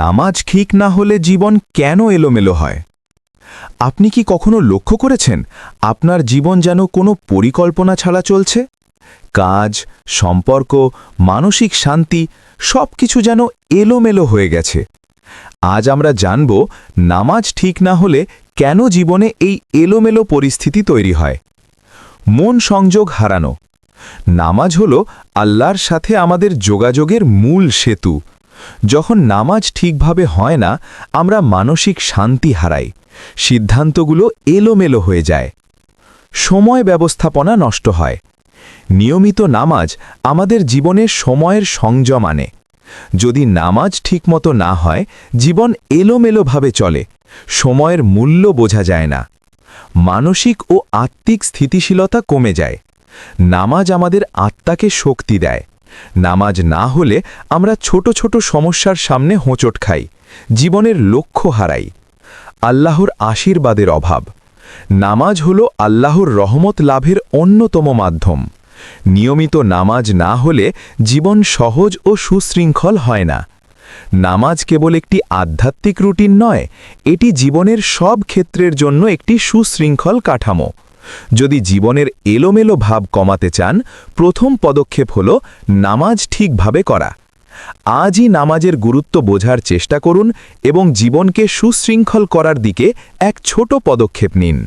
নামাজ ঠিক না হলে জীবন কেন এলোমেলো হয়? আপনি কি কখনো লক্ষ্য করেছেন আপনার জীবন যেন কোনো পরিকল্পনা ছাড়া চলছে? কাজ, সম্পর্ক, মানসিক শান্তি সব কিছু যেন এলোমেলো হয়ে গেছে। আজ আমরা জানব নামাজ ঠিক না হলে কেন জীবনে এই এলোমেলো পরিস্থিতি তৈরি হয়। মন সংযোগ হারানো। নামাজ হল আল্লাহর সাথে আমাদের যোগাযোগের মূল সেতু। যখন নামাজ ঠিকভাবে হয় না, আমরা মানসিক শান্তি হারাই, সিদ্ধান্তগুলো এলোমেলো হয়ে যায়। সময় ব্যবস্থাপনা নষ্ট হয়। নিয়মিত নামাজ আমাদের জীবনে সময়ের সংযম আনে। যদি নামাজ ঠিকমতো না হয়, জীবন এলোমেলোভাবে চলে, সময়ের মূল্য বোঝা যায় না। মানসিক ও আত্মিক স্থিতিশীলতা কমে যায়। নামাজ আমাদের আত্মাকে শক্তি দেয়। নামাজ না হলে আমরা ছোট ছোট সমস্যার সামনে হোঁচট খাই, জীবনের লক্ষ্য হারাই। আল্লাহর আশীর্বাদের অভাব। নামাজ হল আল্লাহর রহমত লাভের অন্যতম মাধ্যম। নিয়মিত নামাজ না হলে জীবন সহজ ও সুশৃঙ্খল হয় না। নামাজ কেবল একটি আধ্যাত্মিক রুটিন নয়, এটি জীবনের সব ক্ষেত্রের জন্য একটি সুশৃঙ্খল কাঠামো। যদি জীবনের এলোমেলো ভাব কমাতে চান, প্রথম পদক্ষেপ হল নামাজ ঠিকভাবে করা। আজই নামাজের গুরুত্ব বোঝার চেষ্টা করুন এবং জীবনকে সুশৃঙ্খল করার দিকে এক ছোট পদক্ষেপ নিন।